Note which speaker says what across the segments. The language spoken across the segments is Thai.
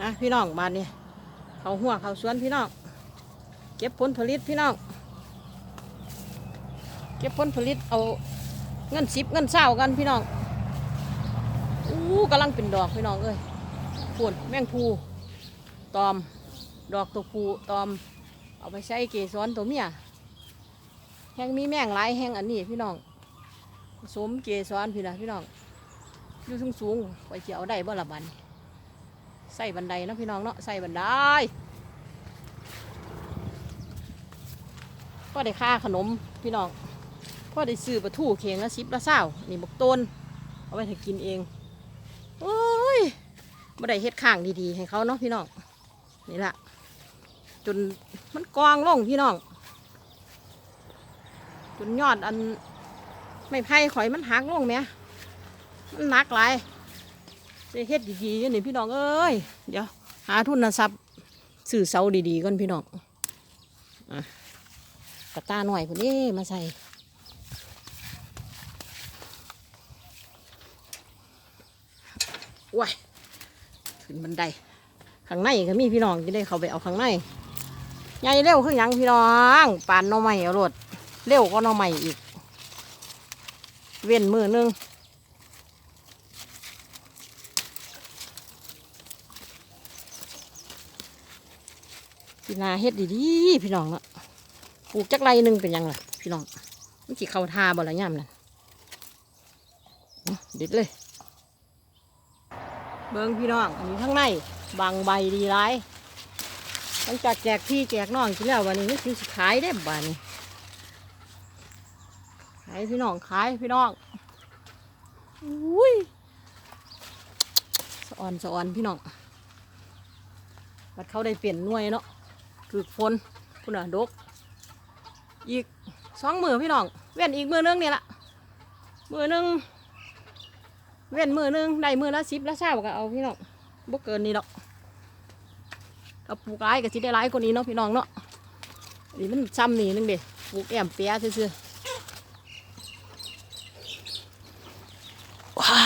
Speaker 1: นะพี่น้องบ้านนี้เขาหัวเขาสวนพี่น้องเก็บผลผลิตพี่น้องเก็บผลผลิตเอาเงินสิบเงินเศร้ากันพี่น้องอู้กำลังเป็นดอกพี่น้องเอ้ยพูนแมงภูตอม ดอกตัวภูตอม เอาไปใช้เกสรตัวเมียแห้งมีแมงหลายแห้งอันนี้พี่น้องสมเกสรพี่นะพี่น้องอยู่สูงสูงๆไปเจียวได้บ่ละบัน ใส่บันไดเนาะพี่น้องเนาะใส่บันไดก็ได้ค่าขนมพี่น้องก็ได้ซื้อปลาทูเข่งละสิบละเศร้านี่บกต้นเอาไปให้กินเองโอ้ยไม่ได้เฮ็ดข้างดีๆ ให้เขาเนาะพี่น้องนี่ละจนมันกองลงพี่น้องจนยอดอันไม่ไผ่ข่อยมันหักลงไหมมันหนักหลาย เฮ็ดดีๆอยู่นี่พี่น้องเอ้ยเดี๋ยวหาทุนทรัพย์ซื้อเสาดีๆก่อนพี่น้องอะกระตาหน่อยพวกนี้มาใส่ว้ายขึ้นบันไดข้างในก็มีพี่น้องจะได้เข้าไปเอาข้างในใหญ่เร็วคือหยังพี่น้องปานน่อไม้เอารถเร็วก็น่อไม้อีก เว้นมือหนึง พี่นาเฮ็ดดีๆพี่น้องเนาะปลูกจักไรหนึ่งเป็นยังล่ะพี่น้องมันสิเข้าทาบ่ละย่ำนั่นเด็ดเลย เบิ้งพี่น้องอันนี้ข้างในบางใบดีร้ายหลังจากแจกพี่แจกน้องกินแล้ววันนี้นี่คือสิขายได้บ้านี้ขายพี่น้องขายพี่น้องอุ้ยสะออนสะออนพี่น้องบัดเขาได้เปลี่ยนหน่วยเนาะ ถือฝนคุณอะดก อีกสองมือพี่น้อง เว้นอีกมือนึงเนี่ยละมือนึงเว้นมือหนึงได้มือละสิบละเช้าก็เอาพี่น้องบ่เกินนี้ดอกถ้าปลูกร้ายก็สิได้ร้ายกว่านี้เนาะพี่น้องเนาะนนี้มันซ้ำนี่นึงเด็ปลูกแอมเปียซื่อๆว้า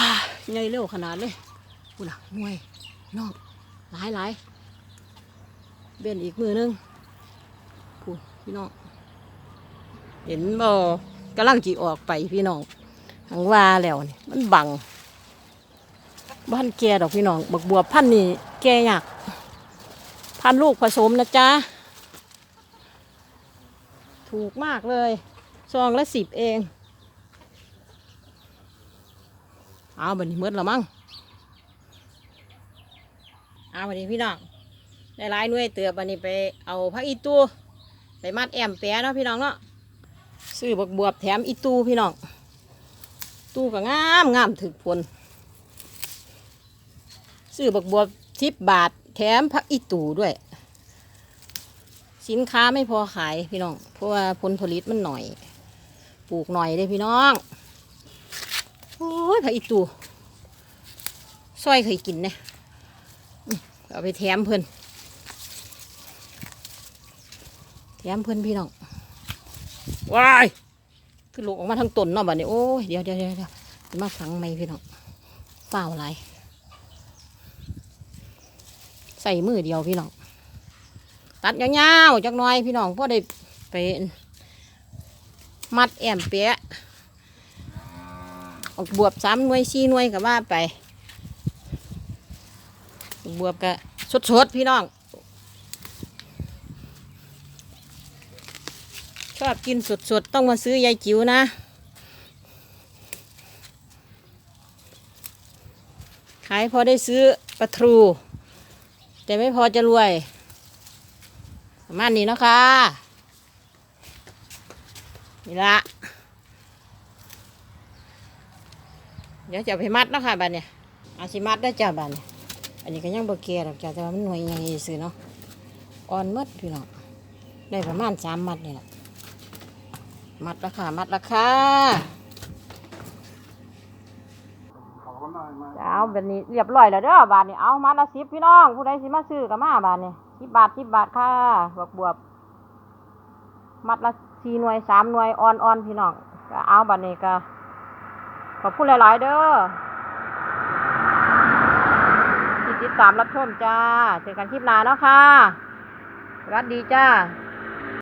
Speaker 1: ใหญ่เร็วขนาดเลยกูน่ะหน่วยน้องหลายหลาย เว้นอีกมือหนึงพูดพี่น้อง เห็นบ่กำลังจีออกไปพี่น้องทางว่าแล้วนี่มันบังบ้านแกดอกพี่น้องบักบัวพันนี่แกอยากพันลูกผสมนะจ๊ะ ถูกมากเลยซองละสิบเอง เอาบันนี้มืดล้วมั้งเอาบันนี้พี่น้อง ได้หลายหน่วยเตือบันนี้ไปเอาพักอีตูไปมัดแอมแปะเนาะพี่น้องเนาะซื้อบักบวบแถมอีตูพี่น้อง ตู้ก็งามงามถึกผลซื้อบักบัวทิบบาท แถมพักอีตูด้วย สินค้าไม่พอขายพี่น้อง เพราะว่าผลผลิตมันหน่อย ปลูกหน่อยได้พี่น้องโอ้ยพักอีตูซอยเคยกินเนี่ยเอาไปแถมเพื่อน แถมเพื่อนพี่น้องว้ายคือลูกออกมาทั้งต้นเนาะบัดนี้โอ้ยเดี๋ยวเดี๋ยวเดี๋ยวเดี๋ยวสิมาฝังไม่พี่น้องเฝ้าวอะไรใส่มือเดียวพี่น้องตัดยาวๆจักหน่อยพี่น้องพอได้ไปมัดแอมเปียะออกบวบสามหน่วยสี่หน่วยก็ว่าไป บวบก็สดๆพี่น้อง ชอบกินสดๆ ต้องมาซื้อยายจิ๋วนะ ขายพอได้ซื้อปลาทูแต่ไม่พอจะรวยประมาณนี้นะคะนี่ละเดี๋ยวจะไปมัดเนาะค่ะบ้านเนี่ยอาสิมัดได้จ้าบ้านเนี่ยอันนี้ก็ยังบเกียดอกจ้าแต่ว่ามันหน่วยใหญ่ซื้อเนาะอ่อนหมดพี่น้องได้ประมาณสามมัดนี่แหละ มัดราคามัดราคาเอาแบบนี้เรียบร้อยแล้วเด้อบาทนี่เอามัดละสิบพี่น้อง ผู้ใดสิมาซื้อก็มาบาทนี่สิบบาทสิบบาทค่ะบวบบวบมัดละสี่หน่วยสามหน่วยอ่อนอ่อนพี่น้องก็เอาบาทนี้ก็ขอบคุณหลาย ๆ เด้อติดตามรับชมจ้าเจอกันคลิปหน้าเนาะค่ะสวัสดีจ้า